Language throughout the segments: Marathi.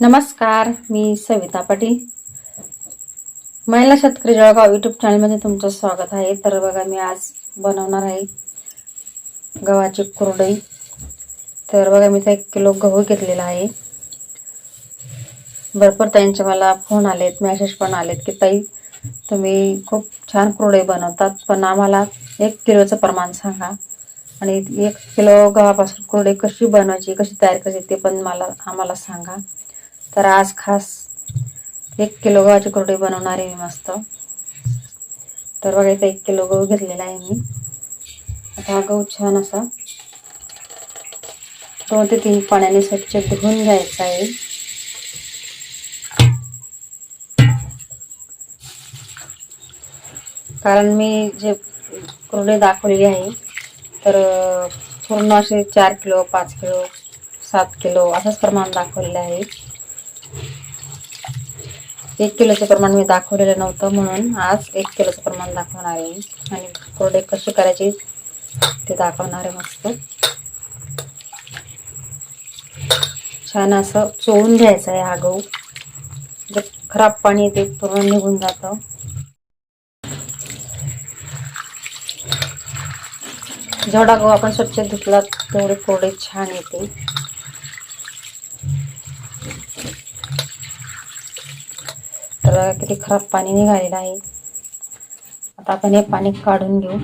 नमस्कार मी सविता पाटील. महिला शेतकरी जळगाव यूट्यूब चॅनलमध्ये तुमचं स्वागत आहे. तर बघा मी आज बनवणार आहे गव्हाची कुरडई. तर बघा मी तर एक किलो गहू घेतलेला आहे. भरपूर ताईंचे मला फोन आलेत मेसेज पण आलेत की ताई तुम्ही खूप छान कुरडई बनवतात पण आम्हाला एक किलोचं प्रमाण सांगा. आणि एक किलो गव्हापासून कुरडई कशी बनवायची कशी तयार करायची ते पण मला आम्हाला सांगा. तर आज खास एक किलो गव्हाची कुरडई बनवणार आहे मी मस्त. तर बघा इथं एक किलो गहू घेतलेला आहे मी. आता हा गहू छान असा दोन ते तीन पाण्याने स्वच्छ धुवून घ्यायचा आहे. कारण मी जे कुरडे दाखवलेली आहे तर पूर्ण असे चार किलो पाच किलो सात किलो असंच प्रमाण दाखवलेलं आहे. एक किलोचं प्रमाण मी दाखवलेलं नव्हतं म्हणून आज एक किलोचं प्रमाण दाखवणार आहे. आणि कोरडे कसे करायचे ते दाखवणार आहे मस्त. छान असं चोळून घ्यायचं आहे हा गहू. जे खराब पाणी ते पूर्ण निघून जातं. जेवढा गहू आपण स्वच्छ धुतला तेवढे कोरडे छान येते. बघा किती खराब पाणी निघालेलं आहे. आता आपण हे पाणी काढून घेऊ.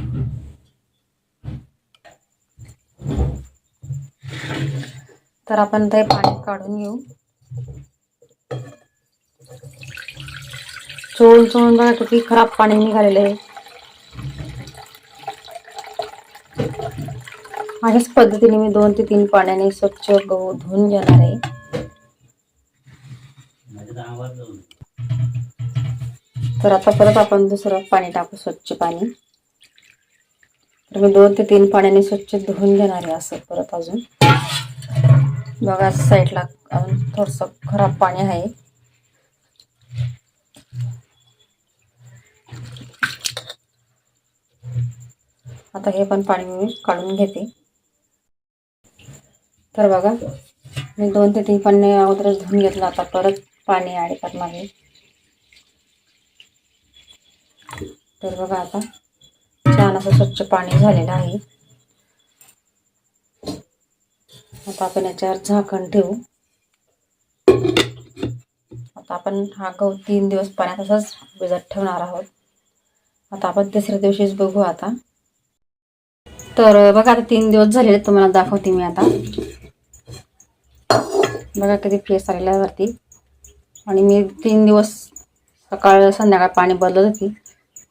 तर आपण ते पाणी काढून घेऊ. चोळून चोळून बघा किती खराब पाणी निघालेलं आहे. अशाच पद्धतीने मी दोन ते तीन पाण्याने स्वच्छ गहू धुवून घेणार आहे. तर आता परत आपण दुसरं पाणी टाकू स्वच्छ पाणी. तर मी दोन ते तीन पाण्याने स्वच्छ धुवून घेणार आहे असं परत अजून. बघा साईडला अजून थोडस खराब पाणी आहे. आता हे पण पाणी मी काढून घेते. तर बघा मी दोन ते तीन पाणी अगोदरच धुवून घेतलं आता परत पाणी ॲड करणार आहे. तर बघा आता छान असं स्वच्छ पाणी झालेलं आहे. आता आपण याच्यावर झाकण ठेवू. आता आपण हा गहू तीन दिवस पाण्यात असंच भिजत ठेवणार आहोत. आता आपण तिसऱ्या दिवशीच बघू आता. तर बघा आता तीन दिवस झालेले तुम्हाला दाखवते मी आता. बघा किती फ्रेश आलेला वरती. आणि मी तीन दिवस सकाळ संध्याकाळ पाणी बदलत होती.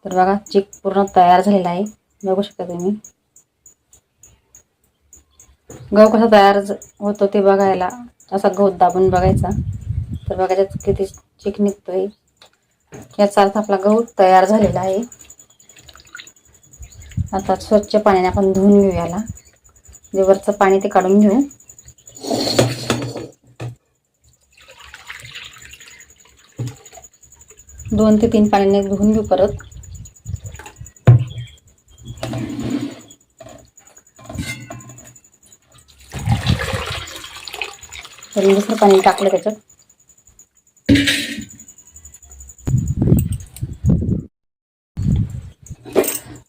तर बघा चिक पूर्ण तयार झालेला आहे. बघू शकता तुम्ही. गहू कसा तयार होतो ते बघायला. असा गहू दाबून बघायचा. तर बघा त्यात किती चिक निघतोय. याचा अर्थ आपला गहू तयार झालेला आहे. आता स्वच्छ पाण्याने आपण धुवून घेऊ याला. जे वरचं पाणी ते काढून घेऊ. दोन ते तीन पाण्याने धुवून घेऊ परत. तर दुसरं पाणी टाकलं त्याच्यात.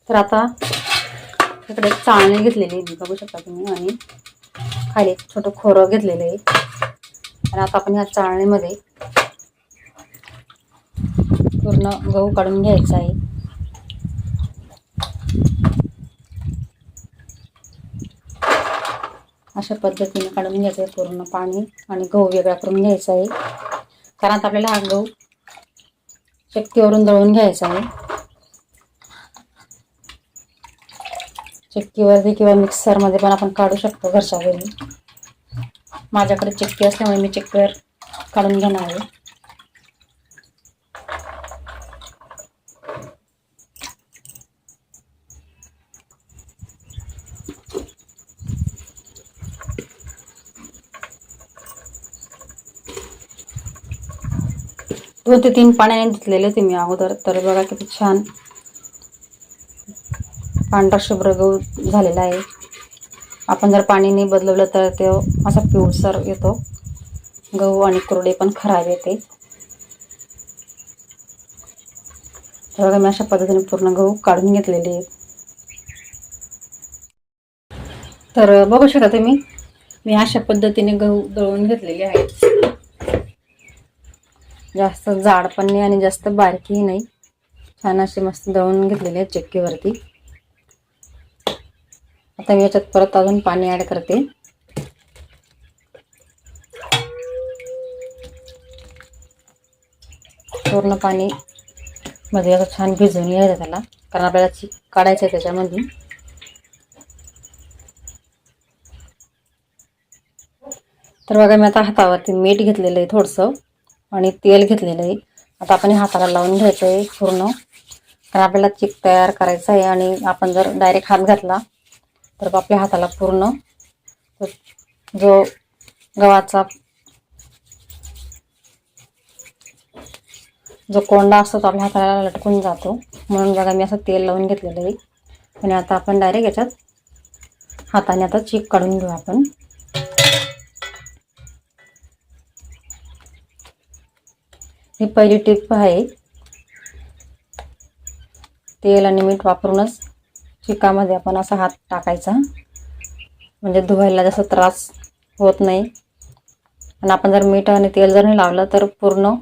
तर आता इकडे चाळणी घेतलेली आहे बघू शकता तुम्ही आणि खाली एक छोटं खोरं घेतलेलं आहे. आणि आता आपण ह्या चाळणीमध्ये पूर्ण गहू काढून घ्यायचा आहे. अशा पद्धतीने काढून घ्यायचं आहे पूर्ण पाणी आणि गहू वेगळा करून घ्यायचा आहे. कारण आता आपल्याला हा गहू चक्कीवरून दळून घ्यायचा आहे. चक्कीवरती किंवा मिक्सरमध्ये पण आपण काढू शकतो घरच्या घरी. माझ्याकडे चक्की असल्यामुळे मी चक्कीवर काढून घेणार आहे. दोन ते तीन पाण्याने धुतलेले ते मी अगोदर. तर बघा किती छान पांढरा शुभ्र गहू झालेला आहे. आपण जर पाणी नाही बदलवलं तर तो असा पिवळसर येतो. गहू आणि कुरडे पण खराब येते. तर बघा मी अशा पद्धतीने पूर्ण गहू काढून घेतलेले आहेत. तर बघू शकता तुम्ही मी अशा पद्धतीने गहू दळून घेतलेले आहेत. जास्त जाड पण नाही आणि जास्त बारकीही नाही. छान असे मस्त दळून घेतलेले आहेत चक्कीवरती. आता मी याच्यात परत अजून पाणी ॲड करते. पूर्ण पाणी मध्ये असं छान भिजवून घ्यायचं त्याला कारण आपल्याला चीक काढायचं आहे त्याच्यामध्ये तर बघा मी आता हातावरती मीठ घेतलेलं आहे थोडंसं. आणि तेल घेतलेलं आहे. आता आपण हाताला लावून घ्यायचं आहे पूर्ण. कारण आपल्याला चिक तयार करायचं आहे आणि आपण जर डायरेक्ट हात घातला तर आपल्या हाताला पूर्ण. जो गव्हाचा जो कोंडा असतो तो आपल्या हाताला लटकून जातो. म्हणून बघा मी असं तेल लावून घेतलेलं आहे. आणि आता आपण डायरेक्ट याच्यात हाताने आता चीक काढून घेऊ आपण. ही पहिली टिप आहे. तेल आणि मीठ वापरूनच चिकामध्ये आपण असा हात टाकायचा. म्हणजे धुवायला जास्त त्रास होत नाही. आणि आपण जर मीठ आणि तेल जर नाही लावलं तर पूर्ण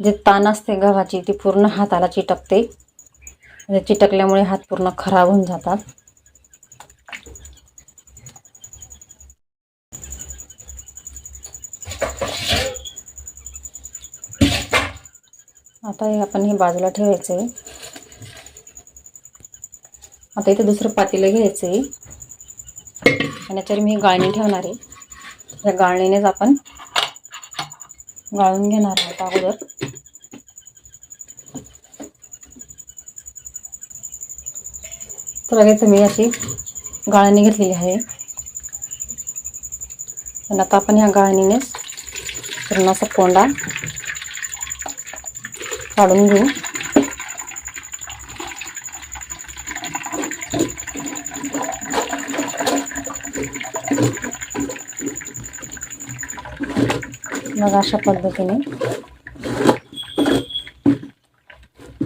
जे ताण असते गव्हाची ती पूर्ण हाताला चिटकते. म्हणजे चिटकल्यामुळे हात पूर्ण खराब होऊन जातात. आता हे आपण हे बाजूला ठेवायचं आहे. आता इथे दुसरं पातेलं घ्यायचं आहे. आणि याच्यावर मी गाळणी ठेवणार आहे. या गाळणीनेच आपण गाळून घेणार आहोत अगोदर. तर लगेच मी अशी गाळणी घेतलेली आहे. आणि आता आपण ह्या गाळणीनेच पूर्ण असा कोंडा काढून घेऊ. मग अशा पद्धतीने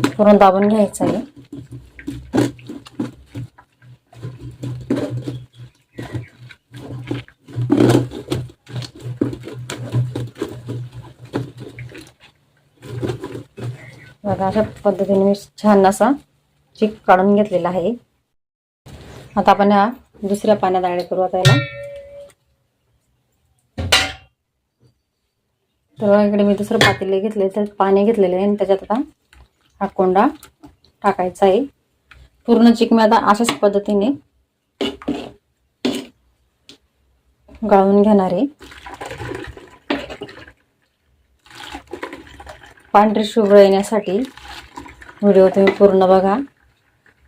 पुरण दाबून घ्यायचं आहे. बघा अशा पद्धतीने मी छान असा चिक काढून घेतलेला आहे. आता आपण हा दुसऱ्या पाण्यात ॲड करू आता याला. तर इकडे मी दुसरं पातेले घेतले तर पाणी घेतलेले आहे आणि त्याच्यात आता हा कोंडा टाकायचा आहे. पूर्ण चिक मी आता अशाच पद्धतीने गाळून घेणार आहे. पांढरी शुभ्र येण्यासाठी व्हिडिओ तुम्ही पूर्ण बघा.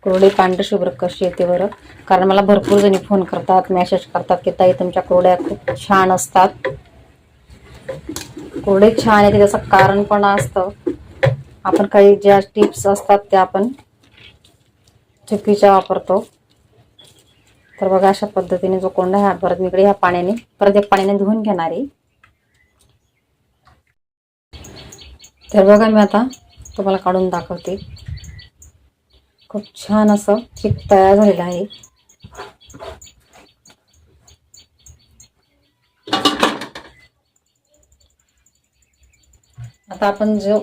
कुरडे पांढरी शुभ्र कशी येते बरं? कारण मला भरपूर जणी फोन करतात मेसेज करतात की ताई तुमच्या कुरड्या खूप छान असतात. कुरडे छान येते त्याचं कारण पण असतं. आपण काही ज्या टिप्स असतात त्या आपण चुकीच्या वापरतो. तर बघा अशा पद्धतीने जो कोंडा आहे परत मी इकडे ह्या पाण्याने परत या पाण्याने धुवून घेणारी आहे तर बघा मी आता तुम्हाला काढून दाखवते. खूप छान असं केक तयार झालेलं आहे. आता आपण जो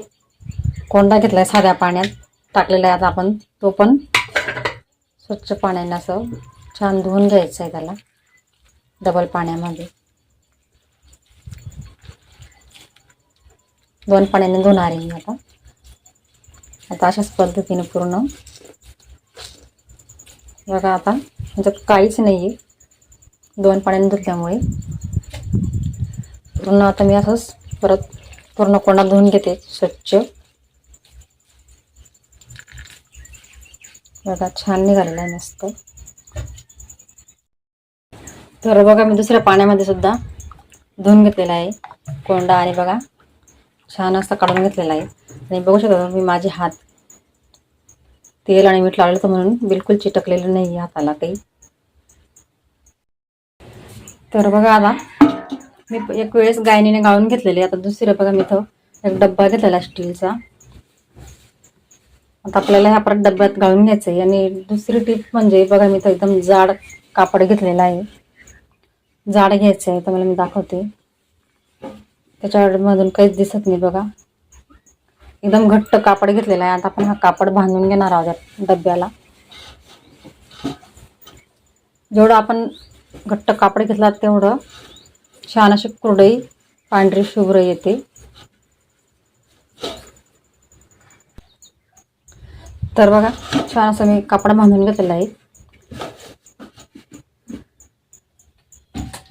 कोंडा घेतलाय साध्या पाण्यात टाकलेला आहे आता आपण तो पण स्वच्छ पाण्याने असं छान धुवून घ्यायचं आहे त्याला डबल पाण्यामध्ये. दोन पाण्याने धुणार आहे मी आता. आता अशाच पद्धतीने पूर्ण. बघा आता ह्याच्यात काहीच नाही आहे दोन पाण्याने धुतल्यामुळे. पूर्ण आता मी असंच परत पूर्ण कोंडा धुवून घेते स्वच्छ. बघा छान निघालेला आहे मस्त. तर बघा मी दुसऱ्या पाण्यामध्ये सुद्धा धुवून घेतलेला आहे कोंडा आणि बघा. छान असा काढून घेतलेला आहे. आणि बघू शकता मी माझे हात तेल आणि मीठ लावलं तर म्हणून बिलकुल चिटकलेलं नाही हाताला काही. तर बघा आता मी एक वेळेस गायनीने गाळून घेतलेले आता दुसरं बघा मी इथं एक डब्बा घेतलेला स्टीलचा. आता आपल्याला ह्या परत डब्यात गाळून घ्यायचं आहे. आणि दुसरी टीप म्हणजे बघा मी इथं एकदम जाड कापड घेतलेला आहे. जाड घ्यायचं आहे तर मला मी दाखवते. त्याच्यामधून काहीच दिसत नाही बघा. एकदम घट्ट कापड घेतलेला आहे. आता आपण हा कापड बांधून घेणार आहोत डब्याला. जेवढं आपण घट्ट कापड घेतला तेवढं छान अशी कुरडई पांढरी शुभ्र येते. तर बघा छान असं मी कापड बांधून घेतलेलं आहे.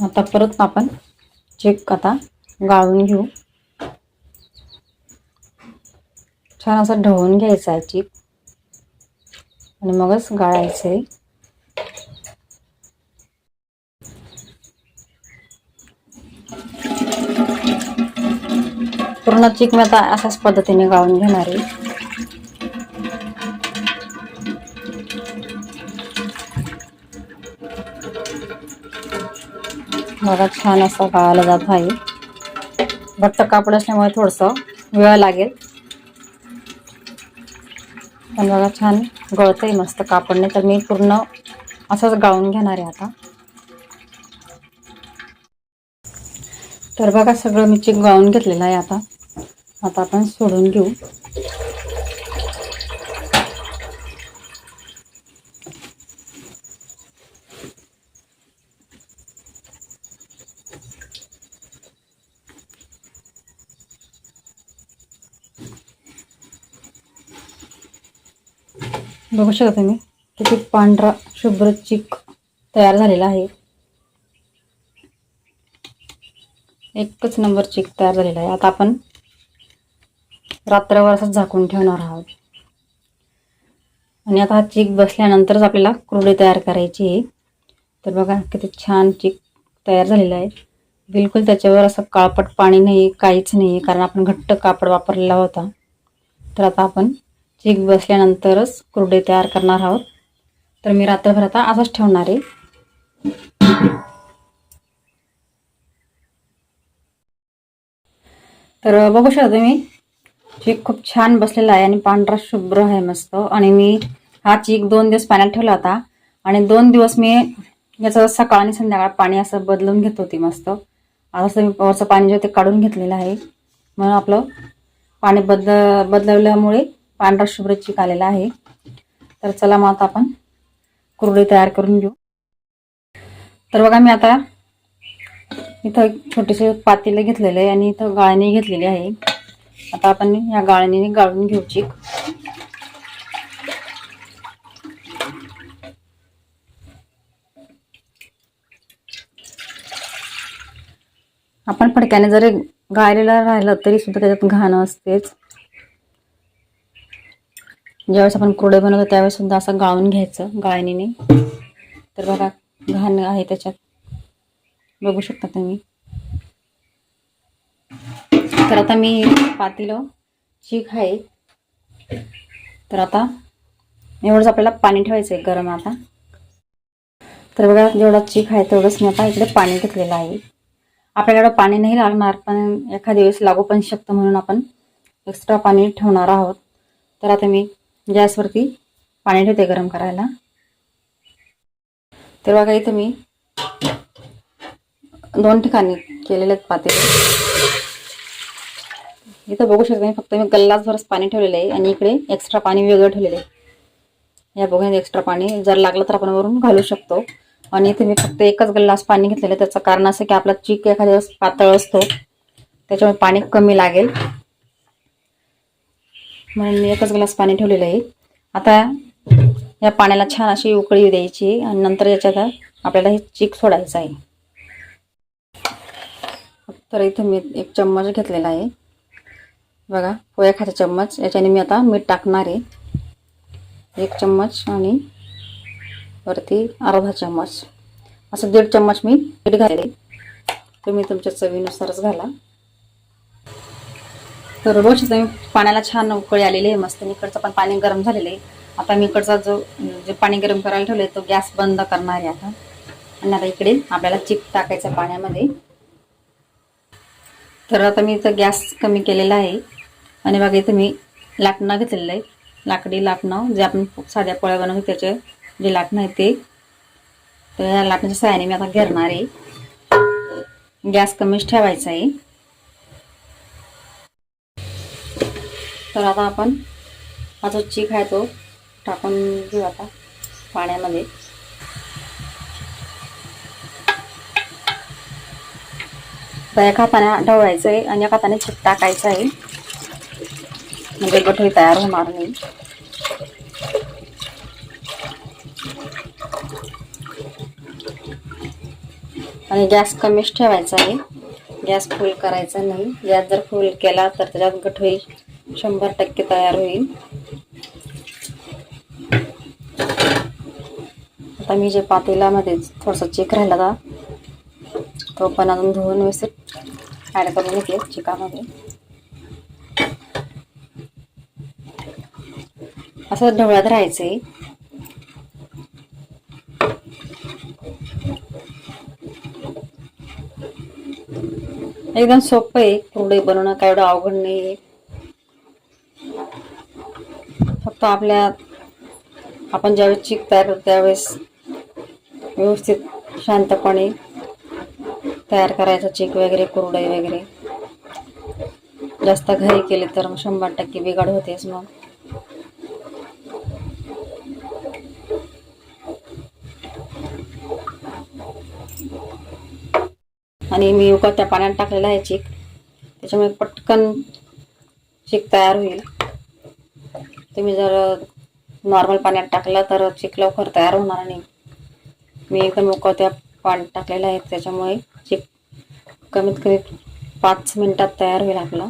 आता परत आपण चेक आता गाळून घेऊ. छान असं ढवून घ्यायचं आहे चीक. आणि मगच गाळायचं आहे. पूर्ण चीक मी आता अशाच पद्धतीने गाळून घेणार आहे. बघा छान असा गाळायला जात आहे. भट्ट कापड असल्यामुळे थोडंसं वेळ लागेल. पण बघा छान गळतंय मस्त कापडने तर मी पूर्ण असंच गाळून घेणार आहे आता. तर बघा सगळं मी चिक गाळून घेतलेलं आहे आता. आता आपण सोडून घेऊ. बघू शकता तुम्ही किती पांढरा शुभ्र चिक तयार झालेला आहे. एकच नंबर चिक तयार झालेला आहे. आता आपण रात्रभर असंच झाकून ठेवणार आहोत. आणि आता हा चिक बसल्यानंतरच आपल्याला कुरडई तयार करायची आहे. तर बघा किती छान चिक तयार झालेला आहे. बिलकुल त्याच्यावर असं काळपट पाणी नाही काहीच नाही कारण आपण घट्ट कापड वापरलेला होता. तर आता आपण चीक बसल्यानंतरच कुरडे तयार करणार आहोत. तर मी रात्रभर आता असंच ठेवणार आहे. तर बघू शकता तुम्ही चीक खूप छान बसलेला आहे आणि पांढरा शुभ्र आहे मस्त. आणि मी हा चीक दोन दिवस पाण्यात ठेवला होता. आणि दोन दिवस मी याचं सकाळ आणि संध्याकाळ पाणी असं बदलून घेत होती मस्त. आता असं मी वरचं पाणी जे ते काढून घेतलेलं आहे. म्हणून आपलं पाणी बदल बदलवल्यामुळे पांढरा शुभ्र चिक आलेला आहे. तर चला मग आता आपण कुरडे तयार करून घेऊ. तर बघा मी आता इथं छोटेसे पातेलं घेतलेलं आहे आणि इथं गाळणी घेतलेली आहे. आता आपण या गाळणीने गाळून घेऊ चिक. आपण फडक्याने जरी गाळलेलं राहिलं तरी सुद्धा त्याच्यात घाण असतेच. ज्यावेळेस आपण कुरडे बनवतो त्यावेळेस सुद्धा असं गाळून घ्यायचं गाळणीने. तर बघा घाण आहे त्याच्यात. बघू शकता तुम्ही. तर आता मी पातीलं चीक आहे. तर आता एवढंच आपल्याला पाणी ठेवायचं आहे गरम आता. तर बघा जेवढा चीक आहे तेवढंच मी आता इकडे पाणी घेतलेलं आहे. आपल्याकडं पाणी नाही लागणार पण एखाद्या वेळेस लागू पण शकतं म्हणून आपण एक्स्ट्रा पाणी ठेवणार आहोत. तर आता मी गॅसवरती पाणी ठेवते गरम करायला. तर बघा इथं मी दोन ठिकाणी केलेले आहेत पातेले. इथं बघू शकता मी फक्त मी गल्लासभरच पाणी ठेवलेलं आहे आणि इकडे एक्स्ट्रा पाणी वेगळं ठेवलेलं आहे. या बघून एक्स्ट्रा पाणी जर लागलं तर आपण वरून घालू शकतो. आणि इथे मी फक्त एकच गल्लास पाणी घेतलेलं आहे. त्याचं कारण असं की आपला चीक एखाद्या पातळ असतो त्याच्यामुळे पाणी कमी लागेल. म्हणून मी एकच ग्लास पाणी ठेवलेलं आहे. आता या पाण्याला छान अशी उकळी द्यायची आणि नंतर याच्यात आपल्याला हे चीक सोडायचं आहे. तर इथे मी एक चम्मच घेतलेला आहे. बघा पोया खाचा चम्मच. याच्याने मी आता मीठ टाकणार आहे. एक चम्मच आणि वरती अर्धा चम्मच. असं दीड चम्मच मी मीठ घातले तुम्ही तुमच्या चवीनुसारच घाला. तर रोज मी पाण्याला छान उकळी आलेली आहे मस्त. इकडचं पण पाणी गरम झालेलं आहे. आता मी इकडचा जो जे पाणी गरम करायला ठेवलं तो गॅस बंद करणार आहे आता. आणि आता इकडे आपल्याला चिप टाकायचं पाण्यामध्ये. तर आता मी इथं गॅस कमी केलेला आहे. आणि बघा इथं मी लाटणं घेतलेलं आहे. लाकडी लाटणं जे आपण साध्या पोळ्या बनवतो त्याचे जे लाटणं आहे ते. तर या लाटण्याच्या सहाय्याने मी आता घेरणार आहे. गॅस कमीच ठेवायचा आहे. तर आता आपण हा जो चीक आहे तो टाकून घेऊ आता पाण्यामध्ये. तर एका हाताने ढवळायचं आहे आणि एका हाताने चीक टाकायचं आहे म्हणजे गठोळी तयार होणार नाही. आणि गॅस कमीच ठेवायचा आहे. गॅस फुल करायचा नाही. गॅस जर फुल केला तर त्याच्यात गठोळी शंभर टक्के तयार होईल. आता मी जे पातेल्यामध्ये थोडंसं चिक राहिला होता तो पण अजून धुवून व्यवस्थित ॲड करून घेतले चिकामध्ये. असं ढवळत राहायचंय. एकदम सोपं आहे कुरडई बनवणं काय एवढं अवघड नाही आहे तो आपल्या आपण ज्यावेळेस चीक तयार करतो त्यावेळेस व्यवस्थित शांतपणे तयार करायचा चीक वगैरे कुरडई वगैरे. जास्त घाई केली तर मग शंभर टक्के बिघाड होतेच मग. आणि मी उकळत्या पाण्यात टाकलेला आहे चीक. त्याच्यामुळे पटकन चीक तयार होईल. तुम्ही जर नॉर्मल पाण्यात टाकलं तर चीक लवकर तयार होणार नाही मी एकदम उकळत्या पाणी टाकलेलं आहे त्याच्यामुळे चीक कमीत कमी पाच मिनटात तयार होईल आपला.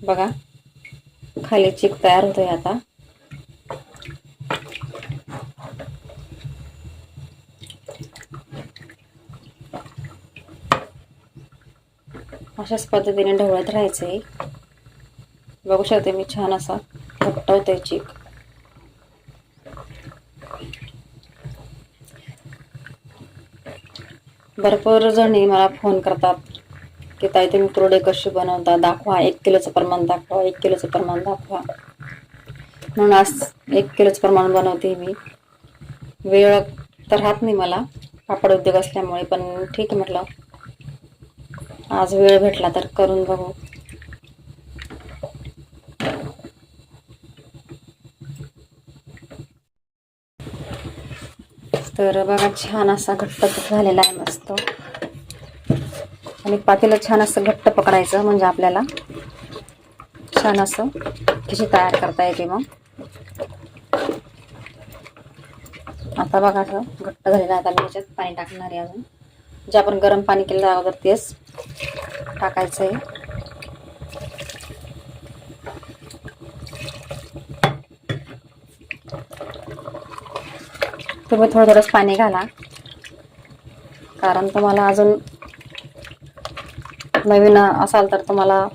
बघा खाली चीक तयार होतोय आता. अशाच पद्धतीने ढवळत राहायचंय. बघू शकते मी छान असा घट्ट चीक भरपूर जणी मला फोन करतात की ताई तुम्ही कुरडे कशी बनवता? दाखवा एक किलोचं प्रमाण दाखवा एक किलोचं प्रमाण दाखवा. म्हणून आज एक किलोचं प्रमाण बनवते मी. वेळ तर राहत नाही मला कापड उद्योग असल्यामुळे पण ठीक आहे म्हटलं. आज वेळ भेटला तर करून बघू. तर बघा छान असा घट्ट झालेला आहे मस्त. आणि पातेलं छान असं घट्ट पकडायचं म्हणजे आपल्याला. छान असं खिशी तयार करता येते मग. आता बघा असं घट्ट झालेलं आहे. आता मी याच्यात पाणी टाकणार आहे अजून. जे आपण गरम पाणी केलं अगोदर तेच टाकायचं आहे तुम्ही थोडं थोडंच पाणी घाला. कारण तुम्हाला अजून नवीन असाल तर तुम्हाला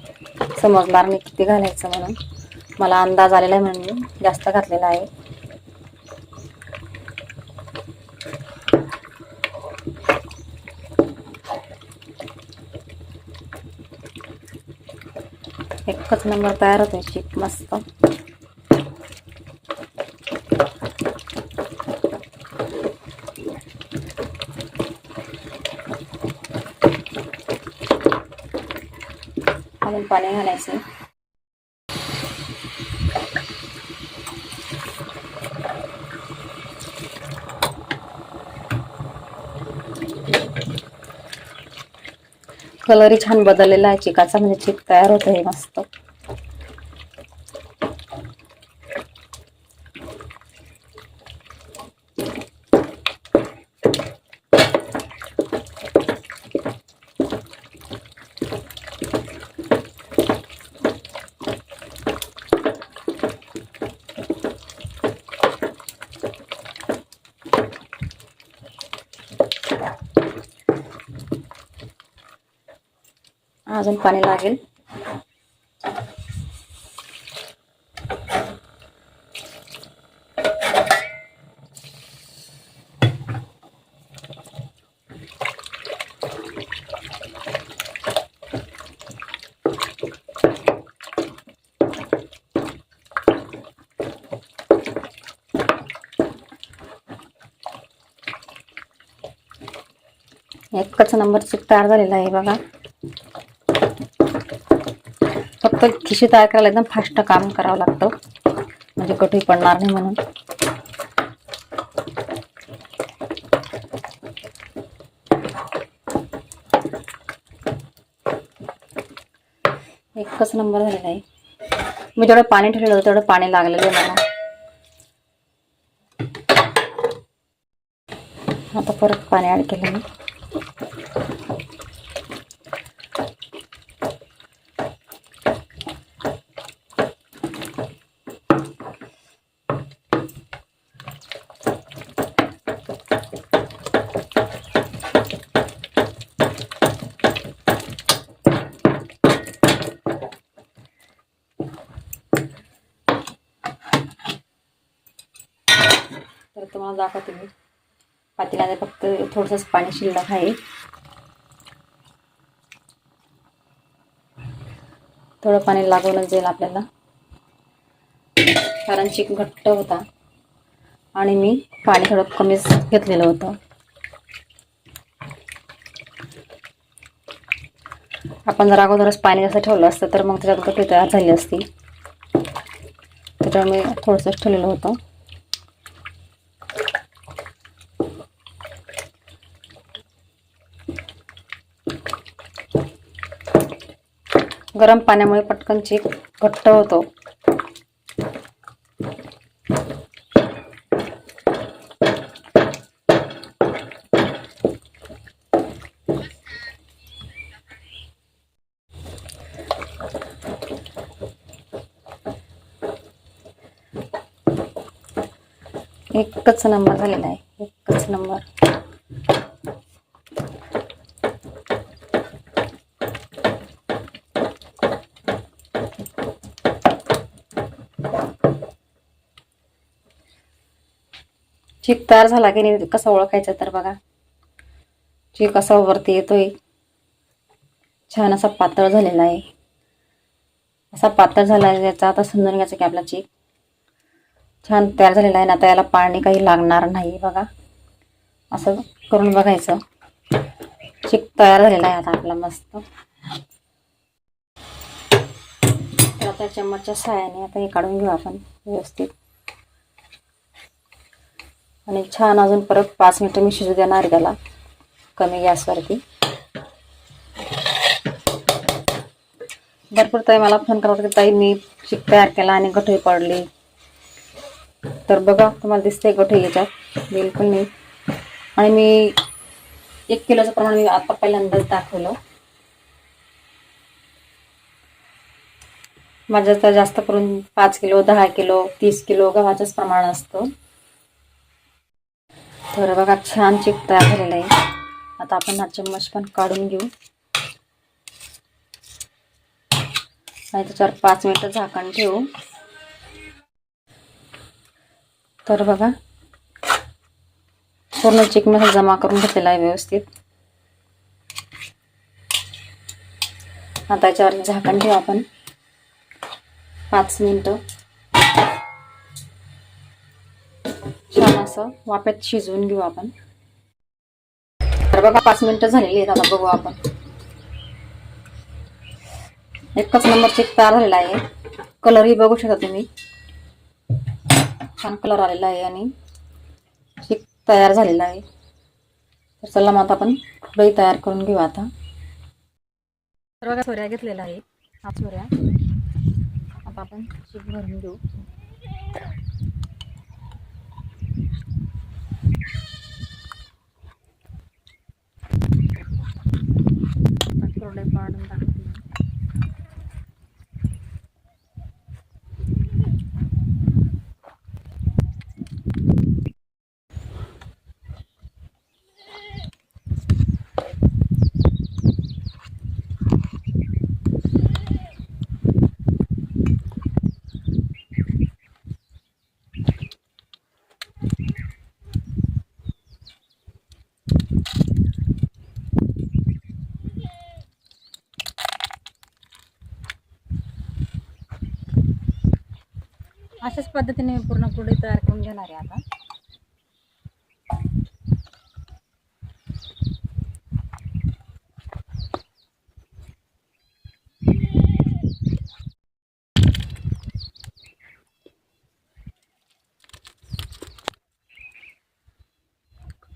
समजणार नाही किती घालायचं म्हणून. मला अंदाज आलेला आहे म्हणून मी जास्त घातलेला आहे. एकच नंबर तयार होतो चिक मस्त. पाणी घालायचं. कलरही छान बदललेला आहे. चिकाचा म्हणजे चिक तयार होत आहे मस्त. अजून पाणी लागेल. एकच नंबर चिकटार झालेला आहे बघा. तर खिशी तयार करायला एकदम फास्ट काम करावं लागतं. म्हणजे कठीण पडणार नाही म्हणून. एकच नंबर झालेला आहे. मी जेवढं पाणी ठेवलेलं होतं तेवढं पाणी लागलेलं आहे मला. आता परत पाणी ॲड केलं मी. टाका तुम्ही. पातेल्यामध्ये फक्त थोडंसंच पाणी शिल्लक आहे. थोडं पाणी लागूनच जाईल आपल्याला. कारण चिक घट्ट होता. आणि मी पाणी थोडं कमीच घेतलेलं होतं. आपण जर अगोदरच पाणी जास्त ठेवलं असतं तर मग त्याच्यात गठी तयार झाली असती. त्याच्यामुळे थोडंसंच ठेवलेलं होतं. गरम पाण्यामुळे पटकन चीक घट्ट होतो. एकच नंबर झालेला आहे. एकच नंबर. चीक तयार झाला की नाही कसा ओळखायचा तर बघा. चीक असा वरती येतोय. छान असा पातळ झालेला आहे. असा पातळ झाला आहे याचा आता समजून घ्यायचा की आपला चीक छान तयार झालेला आहे. ना आता याला पाणी काही लागणार नाही बघा. असं करून बघायचं. चीक तयार झालेला आहे आता आपला मस्त. आता चम्मचच्या सहाय्याने आता हे काढून घेऊ आपण व्यवस्थित. आणि छान अजून परत पाच मिनटं मी शिजू देणार त्याला. कमी गॅसवरती. भरपूर ताई मला फोन करत होते. ताई मी चिक तयार केला आणि गठई पडली. तर बघा तुम्हाला दिसते गठई याच्यात. बिलकुल नाही. आणि मी एक किलोचं प्रमाण मी आता पहिल्यांदाच दाखवलं. माझं तर जास्त करून पाच किलो दहा किलो तीस किलो गव्हाचंच प्रमाण असतं. तर बघा छान चिक तयार झालेला आहे. आता आपण हा चम्मच पण काढून घेऊ. आणि त्याच्यावर पाच मिनटं झाकण ठेवू. तर बघा पूर्ण चिकमध्ये जमा करून घेतलेला आहे व्यवस्थित. आता याच्यावर झाकण ठेवू आपण. पाच मिनटं. असं वाफ्यात शिजवून घेऊ आपण. तर बघा पाच मिनटं झालेली आहेत आता बघू आपण. एकच नंबर चेक तयार झालेला आहे. कलरही बघू शकता तुम्ही. छान कलर आलेला आहे आणि शेक तयार झालेला आहे. तर चला मग आता आपण दही तयार करून घेऊ आता. तर बघा सोऱ्या घेतलेला आहे हा सोऱ्या. आता आपण चीक भरून घेऊ. थोडे पाडून अशाच पद्धतीने मी पूर्ण पुडी तयार करून घेणार आहे आता.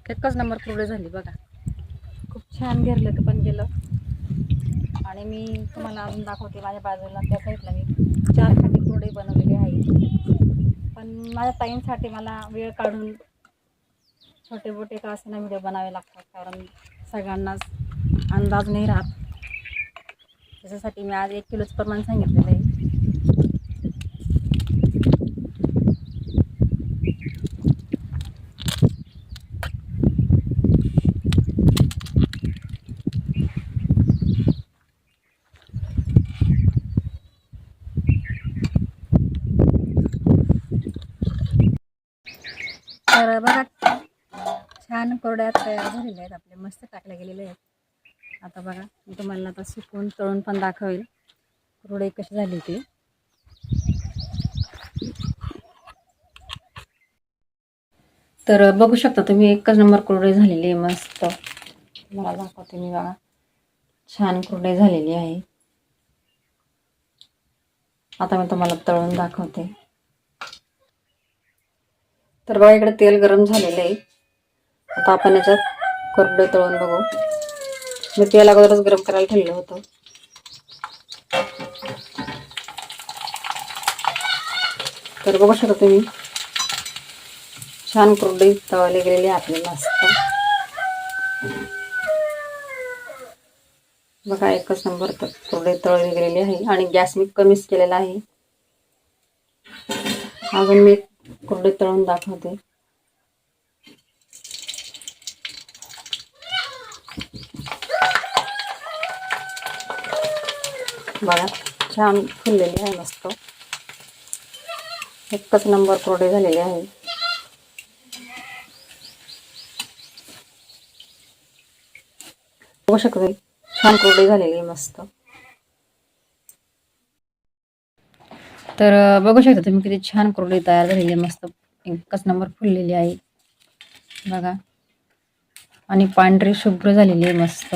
एकच नंबर पुढे झाली बघा. खूप छान घेरलं पण गेलं. आणि मी तुम्हाला अजून दाखवते माझ्या बाजूला. त्या साईडला मी चार खाटी बनवलेले आहे पण माझ्या ताईंसाठी मला वेळ काढून छोटे मोठे का असे व्हिडिओ बनावे लागतात. कारण सगळ्यांनाच अंदाज नाही राहत. त्याच्यासाठी मी आज एक किलोचं प्रमाण सांगितलेलं आहे तर बघा छान कोरड्या तयार झालेले आहेत. आपले मस्त टाकले गेलेले आहेत. आता बघा मी तुम्हाला आता सुकून तळून पण दाखवेल. कुरडई कशी झाली ती. तर बघू शकता तुम्ही एकच नंबर कुरडे झालेली आहे मस्त. मला दाखवते मी बघा. छान कुरडे झालेली आहे. आता मी तुम्हाला तळून दाखवते. तर बघा इकडे तेल गरम झालेलं आहे. आता आपण याच्यात कुरडे तळून बघू. मी तेल अगोदरच गरम करायला ठेवलं होतं. तर बघू शकता तुम्ही छान कुरडे तळले गेलेली आपल्याला मस्त. बघा एकच नंबर तर कुरडे तळली गेलेली आहे आणि गॅस मी कमीच केलेला आहे. अजून मी कुरडे तळून दाखवते. बघा छान फुललेली आहे मस्त. एकच नंबर कोरडे झालेले आहे. बघू शकते छान कोरडे झालेली आहे मस्त. तर बघू शकता तुम्ही किती छान कोरडे तयार झालेली आहे मस्त. एकच नंबर फुललेली आहे. बघा. आणि पांढरी शुभ्र झालेली आहे मस्त.